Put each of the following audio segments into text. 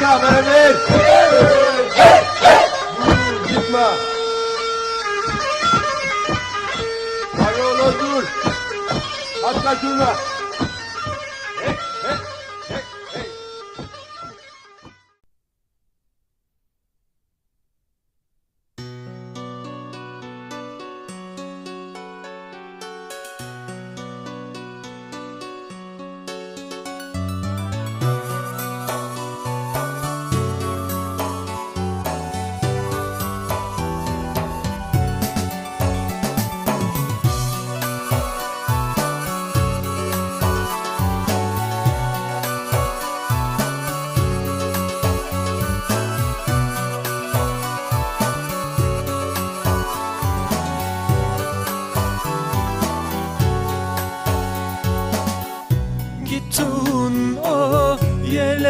Ver. Gitme. Oğlum dur. Atla şuna.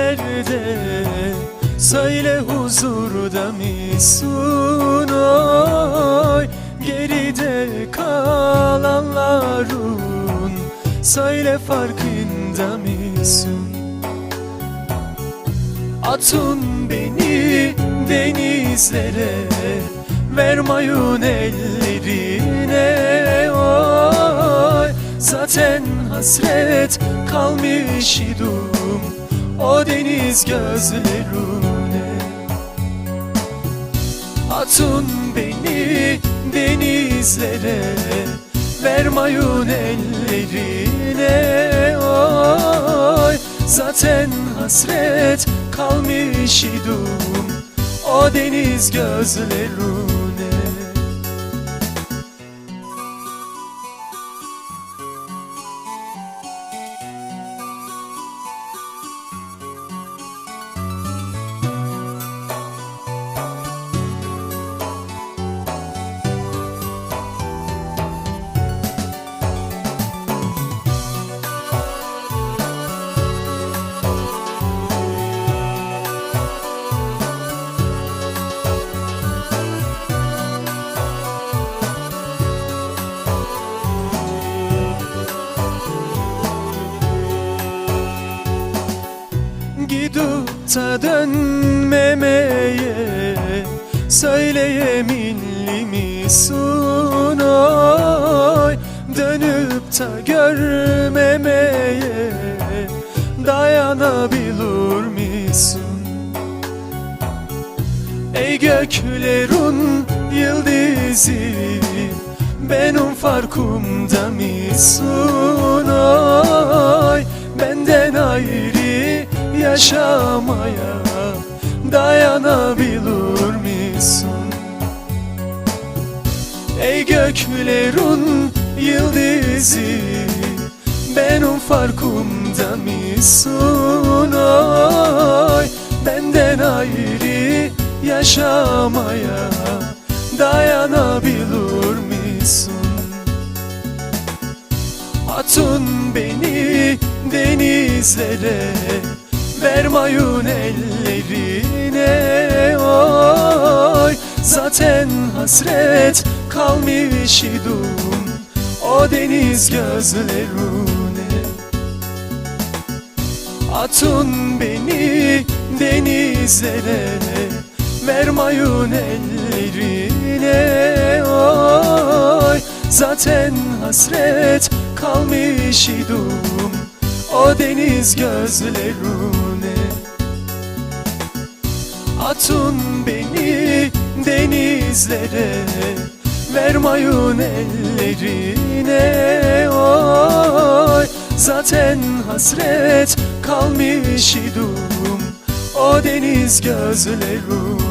Yerlerde Söyle huzurda mısın oy Geride kalanların Söyle farkında mısın? Atın beni denizlere Vermayın ellerine. Oy Zaten hasret kalmış idim O deniz gözlerine. Atın beni denizlere Vermayın ellerine. Oy Zaten hasret kalmış idim O deniz gözlerine Gidip ta dönmemeye Söyleyeminli misin oy. Dönüp ta görmemeye Dayanabilir misin? Ey göklerin yıldızı Benim farkımda mısın oy? Benden ayrı yaşamaya Dayanabilir misin? Ey göklerin yıldızı Benim farkımda mısın? Oy Benden ayrı yaşamaya Dayanabilir misin? Atın beni denizlere Vermayın ellerine. Oy Zaten hasret kalmış idim O deniz gözlerine. Atın beni denizlere Vermayın ellerine. Oy Zaten hasret kalmış idim O deniz gözlerine Atın beni denizlere Vermayın ellerine oy Zaten hasret kalmış idim O deniz gözlerine